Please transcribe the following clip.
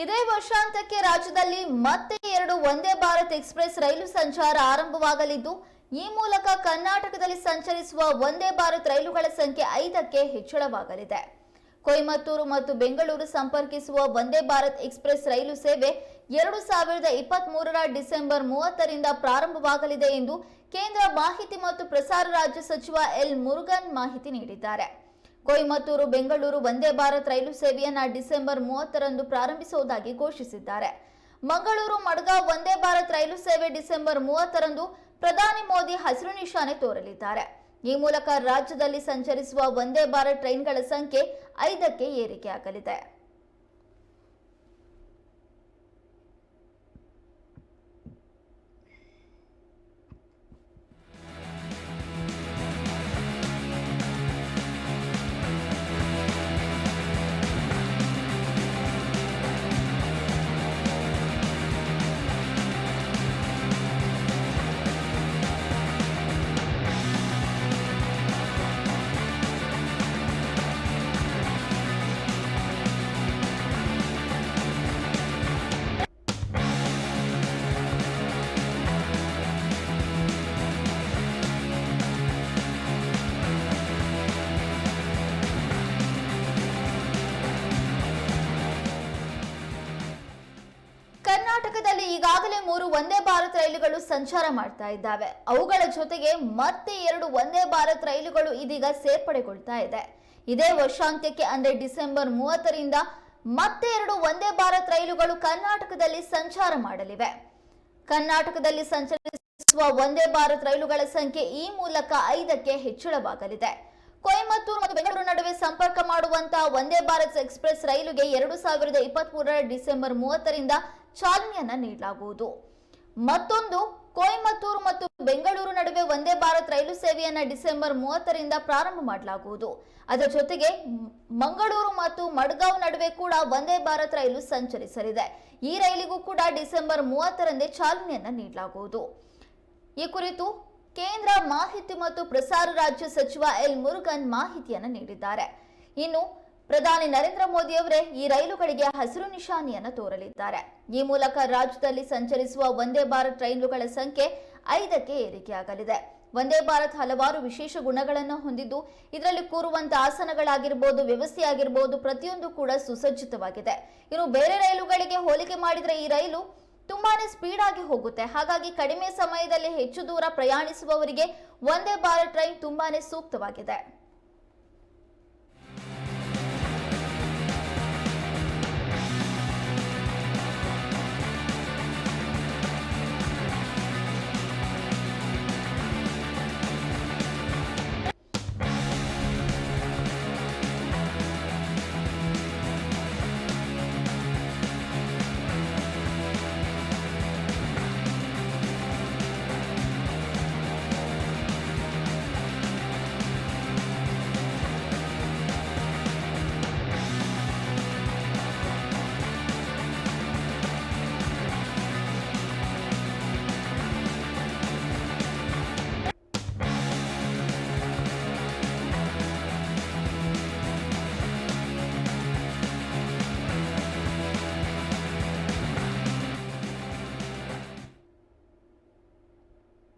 ಇದೇ ವರ್ಷಾಂತ್ಯಕ್ಕೆ ರಾಜ್ಯದಲ್ಲಿ ಮತ್ತೆ ಎರಡು ವಂದೇ ಭಾರತ್ ಎಕ್ಸ್ಪ್ರೆಸ್ ರೈಲು ಸಂಚಾರ ಆರಂಭವಾಗಲಿದ್ದು, ಈ ಮೂಲಕ ಕರ್ನಾಟಕದಲ್ಲಿ ಸಂಚರಿಸುವ ವಂದೇ ಭಾರತ್ ರೈಲುಗಳ ಸಂಖ್ಯೆ ಐದಕ್ಕೆ ಹೆಚ್ಚಳವಾಗಲಿದೆ. ಕೊಯಮತ್ತೂರು ಮತ್ತು ಬೆಂಗಳೂರು ಸಂಪರ್ಕಿಸುವ ವಂದೇ ಭಾರತ್ ಎಕ್ಸ್ಪ್ರೆಸ್ ರೈಲು ಸೇವೆ ಎರಡು ಸಾವಿರದ ಇಪ್ಪತ್ತ್ ಮೂರರ ಡಿಸೆಂಬರ್ ಮೂವತ್ತರಿಂದ ಪ್ರಾರಂಭವಾಗಲಿದೆ ಎಂದು ಕೇಂದ್ರ ಮಾಹಿತಿ ಮತ್ತು ಪ್ರಸಾರ ರಾಜ್ಯ ಸಚಿವ ಎಲ್ ಮುರುಗನ್ ಮಾಹಿತಿ ನೀಡಿದ್ದಾರೆ. ಕೊಯಮತ್ತೂರು, ಬೆಂಗಳೂರು ವಂದೇ ಭಾರತ್ ರೈಲು ಸೇವೆಯನ್ನ ಡಿಸೆಂಬರ್ ಮೂವತ್ತರಂದು ಪ್ರಾರಂಭಿಸುವುದಾಗಿ ಘೋಷಿಸಿದ್ದಾರೆ. ಮಂಗಳೂರು ಮಡ್ಗಾಂವ್ ವಂದೇ ಭಾರತ್ ರೈಲು ಸೇವೆ ಡಿಸೆಂಬರ್ ಮೂವತ್ತರಂದು ಪ್ರಧಾನಿ ಮೋದಿ ಹಸಿರು ನಿಶಾನೆ ತೋರಲಿದ್ದಾರೆ. ಈ ಮೂಲಕ ರಾಜ್ಯದಲ್ಲಿ ಸಂಚರಿಸುವ ವಂದೇ ಭಾರತ್ ಟ್ರೈನ್ಗಳ ಸಂಖ್ಯೆ ಐದಕ್ಕೆ ಏರಿಕೆಯಾಗಲಿದೆ. ಕರ್ನಾಟಕದಲ್ಲಿ ಈಗಾಗಲೇ ಮೂರು ಒಂದೇ ಭಾರತ್ ರೈಲುಗಳು ಸಂಚಾರ ಮಾಡ್ತಾ ಇದ್ದಾವೆ. ಅವುಗಳ ಜೊತೆಗೆ ಮತ್ತೆ ಎರಡು ಒಂದೇ ಭಾರತ್ ರೈಲುಗಳು ಇದೀಗ ಸೇರ್ಪಡೆಗೊಳ್ತಾ ಇದೆ. ಇದೇ ವರ್ಷಾಂತ್ಯಕ್ಕೆ ಅಂದ್ರೆ ಡಿಸೆಂಬರ್ ಮೂವತ್ತರಿಂದ ಮತ್ತೆ ಎರಡು ಒಂದೇ ಭಾರತ್ ರೈಲುಗಳು ಕರ್ನಾಟಕದಲ್ಲಿ ಸಂಚಾರ ಮಾಡಲಿವೆ. ಕರ್ನಾಟಕದಲ್ಲಿ ಸಂಚರಿಸುವ ಒಂದೇ ಭಾರತ್ ರೈಲುಗಳ ಸಂಖ್ಯೆ ಈ ಮೂಲಕ ಐದಕ್ಕೆ ಹೆಚ್ಚಳವಾಗಲಿದೆ. ಕೊಯಮತ್ತೂರು ಮತ್ತು ಬೆಂಗಳೂರು ನಡುವೆ ಸಂಪರ್ಕ ಮಾಡುವಂತಹ ಒಂದೇ ಭಾರತ್ ಎಕ್ಸ್ಪ್ರೆಸ್ ರೈಲುಗೆ ಎರಡು ಸಾವಿರದ ಇಪ್ಪತ್ತ್ ಮೂರರ ಡಿಸೆಂಬರ್ ಮೂವತ್ತರಿಂದ ಚಾಲನೆಯನ್ನ ನೀಡಲಾಗುವುದು. ಮತ್ತೊಂದು, ಕೊಯಮತ್ತೂರು ಮತ್ತು ಬೆಂಗಳೂರು ನಡುವೆ ಒಂದೇ ಭಾರತ್ ರೈಲು ಸೇವೆಯನ್ನ ಡಿಸೆಂಬರ್ ಮೂವತ್ತರಿಂದ ಪ್ರಾರಂಭ ಮಾಡಲಾಗುವುದು. ಅದರ ಜೊತೆಗೆ ಮಂಗಳೂರು ಮತ್ತು ಮಡ್ಗಾಂವ್ ನಡುವೆ ಕೂಡ ಒಂದೇ ಭಾರತ್ ರೈಲು ಸಂಚರಿಸಲಿದೆ. ಈ ರೈಲಿಗೂ ಕೂಡ ಡಿಸೆಂಬರ್ ಮೂವತ್ತರಂದೇ ಚಾಲನೆಯನ್ನ ನೀಡಲಾಗುವುದು. ಈ ಕುರಿತು ಕೇಂದ್ರ ಮಾಹಿತಿ ಮತ್ತು ಪ್ರಸಾರ ರಾಜ್ಯ ಸಚಿವ ಎಲ್ ಮುರುಗನ್ ಮಾಹಿತಿಯನ್ನು ನೀಡಿದ್ದಾರೆ. ಇನ್ನು ಪ್ರಧಾನಿ ನರೇಂದ್ರ ಮೋದಿ ಅವರೇ ಈ ರೈಲುಗಳಿಗೆ ಹಸಿರು ನಿಶಾನಿಯನ್ನು ತೋರಲಿದ್ದಾರೆ. ಈ ಮೂಲಕ ರಾಜ್ಯದಲ್ಲಿ ಸಂಚರಿಸುವ ವಂದೇ ಭಾರತ್ ರೈಲುಗಳ ಸಂಖ್ಯೆ ಐದಕ್ಕೆ ಏರಿಕೆಯಾಗಲಿದೆ. ವಂದೇ ಭಾರತ್ ಹಲವಾರು ವಿಶೇಷ ಗುಣಗಳನ್ನು ಹೊಂದಿದ್ದು, ಇದರಲ್ಲಿ ಕೂರುವಂತಹ ಆಸನಗಳಾಗಿರ್ಬೋದು, ವ್ಯವಸ್ಥೆಯಾಗಿರ್ಬೋದು ಪ್ರತಿಯೊಂದು ಕೂಡ ಸುಸಜ್ಜಿತವಾಗಿದೆ. ಇನ್ನು ಬೇರೆ ರೈಲುಗಳಿಗೆ ಹೋಲಿಕೆ ಮಾಡಿದರೆ ಈ ರೈಲು ತುಂಬಾನೇ ಸ್ಪೀಡ್ ಆಗಿ ಹೋಗುತ್ತೆ. ಹಾಗಾಗಿ ಕಡಿಮೆ ಸಮಯದಲ್ಲಿ ಹೆಚ್ಚು ದೂರ ಪ್ರಯಾಣಿಸುವವರಿಗೆ ಒಂದೇ ಭಾರತ್ ಟ್ರೈನ್ ತುಂಬಾನೇ ಸೂಕ್ತವಾಗಿದೆ.